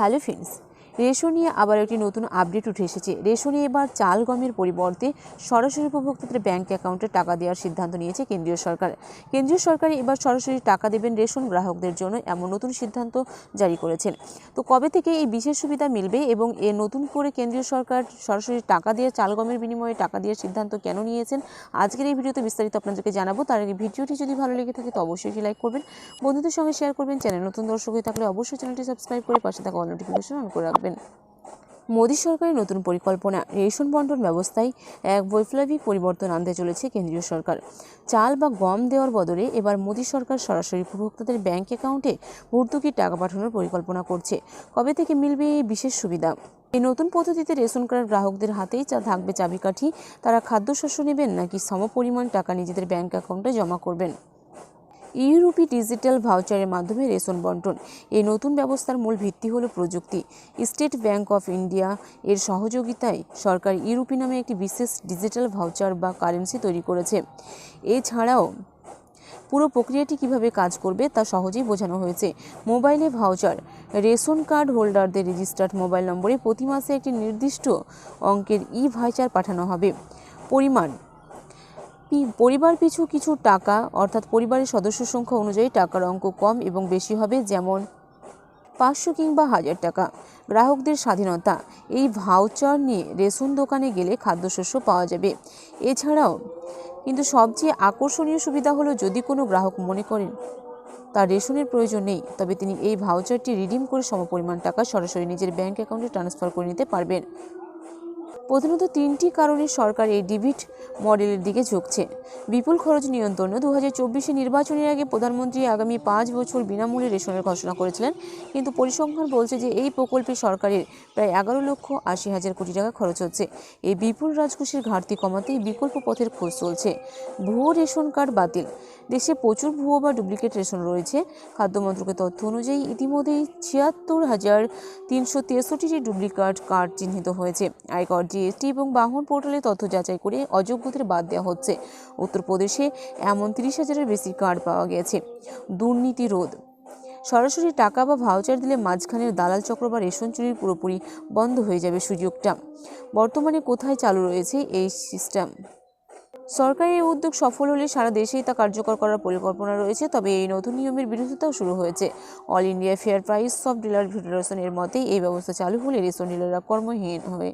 Hello friends ration নিয়ে আবার একটি নতুন আপডেট উঠে এসেছে। রেশনে এবার চাল গমের পরিবর্তে সরাসরি উপভোক্তাদের ব্যাংক অ্যাকাউন্টে টাকা দেওয়ার সিদ্ধান্ত নিয়েছে কেন্দ্রীয় সরকার। কেন্দ্রীয় সরকার এবার সরাসরি টাকা দেবেন রেশন গ্রাহকদের জন্য এমন নতুন সিদ্ধান্ত জারি করেছেন। তো কবে থেকে এই বিশেষ সুবিধা মিলবে এবং এ নতুন করে কেন্দ্রীয় সরকার সরাসরি টাকা দিয়ে চাল গমের বিনিময়ে টাকা দেওয়ার সিদ্ধান্ত কেন নিয়েছেন, আজকের এই ভিডিওতে বিস্তারিত আপনাদেরকে জানাব। তার আগে ভিডিওটি যদি ভালো লেগে থাকে তো অবশ্যই লাইক করবেন। বন্ধুদের সঙ্গে শেয়ার করবেন। চ্যানেল নতুন দর্শক হয়ে থাকলে অবশ্যই চ্যানেলটি সাবস্ক্রাইব করে পাশে থাকা অল নোটিফিকেশন অন করে রাখবেন। মোদী সরকারের নতুন পরিকল্পনা, রেশন বন্টন ব্যবস্থায় এক বৈপ্লবিক পরিবর্তন আনতে চলেছে কেন্দ্রীয় সরকার। চাল বা গম দেওয়ার বদলে এবার মোদী সরকার সরাসরি উপভোক্তাদের ব্যাংক অ্যাকাউন্টে ভর্তুকির টাকা পাঠানোর পরিকল্পনা করছে। কবে থেকে মিলবে এই বিশেষ সুবিধা? এই নতুন পদ্ধতিতে রেশন কার্ড গ্রাহকদের হাতেই চা থাকবে চাবিকাঠি। তারা খাদ্যশস্য নেবেন নাকি সমপরিমাণ টাকা নিজেদের ব্যাংক অ্যাকাউন্টে জমা করবেন? ইউরোপি ডিজিটাল ভাউচারের মাধ্যমে রেশন বন্টন। এই নতুন ব্যবস্থার মূল ভিত্তি হলো প্রযুক্তি। স্টেট ব্যাংক অফ ইন্ডিয়া এর সহযোগিতায় সরকার ইউরোপি নামে একটি বিশেষ ডিজিটাল ভাউচার বা কারেন্সি তৈরি করেছে। এছাড়াও পুরো প্রক্রিয়াটি কীভাবে কাজ করবে তা সহজেই বোঝানো হয়েছে। মোবাইলে ভাউচার। রেশন কার্ড হোল্ডারদের রেজিস্টার্ড মোবাইল নম্বরে প্রতি মাসে একটি নির্দিষ্ট অঙ্কের ই ভাউচার পাঠানো হবে। পরিমাণ। পরিবার পিছু কিছু টাকা, অর্থাৎ পরিবারের সদস্য সংখ্যা অনুযায়ী টাকার অঙ্ক কম এবং বেশি হবে, যেমন পাঁচশো কিংবা হাজার টাকা। গ্রাহকদের স্বাধীনতা, এই ভাউচার নিয়ে রেশন দোকানে গেলে খাদ্যশস্য পাওয়া যাবে। এছাড়াও, কিন্তু সবচেয়ে আকর্ষণীয় সুবিধা হলো যদি কোনো গ্রাহক মনে করেন, তার রেশনের প্রয়োজন নেই, তবে তিনি এই ভাউচারটি রিডিম করে সমপরিমাণ টাকা সরাসরি নিজের ব্যাংক অ্যাকাউন্টে ট্রান্সফার করে নিতে পারবেন। প্রধানত তিনটি কারণে সরকার এই ডিবিট মডেলের দিকে ঝুঁকছে। বিপুল খরচ নিয়ন্ত্রণ দু হাজার চব্বিশে নির্বাচনের আগে প্রধানমন্ত্রী আগামী পাঁচ বছর বিনামূল্যে রেশনের ঘোষণা করেছিলেন। কিন্তু পরিসংখ্যান বলছে যে এই প্রকল্পে সরকারের প্রায় এগারো লক্ষ আশি হাজার কোটি টাকা খরচ হচ্ছে। এই বিপুল রাজকোষের ঘাটতি কমাতেই বিকল্প পথের খোঁজ চলছে। ভুয়ো রেশন কার্ড বাতিল। দেশে প্রচুর ভুয়ো বা ডুপ্লিকেট রেশন রয়েছে। খাদ্য মন্ত্রকের তথ্য অনুযায়ী ইতিমধ্যেই ছিয়াত্তর হাজার তিনশো তেষট্টিটি ডুপ্লিকেট কার্ড চিহ্নিত হয়েছে। আয়কর জিএসটি এবং বাহন পোর্টালে তথ্য যাচাই করে অযোগ্যদের বাদ দেওয়া হচ্ছে। উত্তরপ্রদেশে এমন তিরিশ হাজারের বেশি কার্ড পাওয়া গেছে। দুর্নীতি রোধ। সরাসরি টাকা বা ভাউচার দিলে মাঝখানের দালাল চক্র বা রেশন চুরির পুরোপুরি বন্ধ হয়ে যাবে সুযোগটা। বর্তমানে কোথায় চালু রয়েছে এই সিস্টেম? সরকারি এই উদ্যোগ সফল হলে সারা দেশেই তা কার্যকর করার পরিকল্পনা রয়েছে, তবে এই নতুন নিয়মের বিরোধিতাও শুরু হয়েছে। All India fair price shop dealer ফেডারেশনের মতে এই ব্যবস্থা চালু হলে রেশন ডিলাররা কর্মহীন হয়ে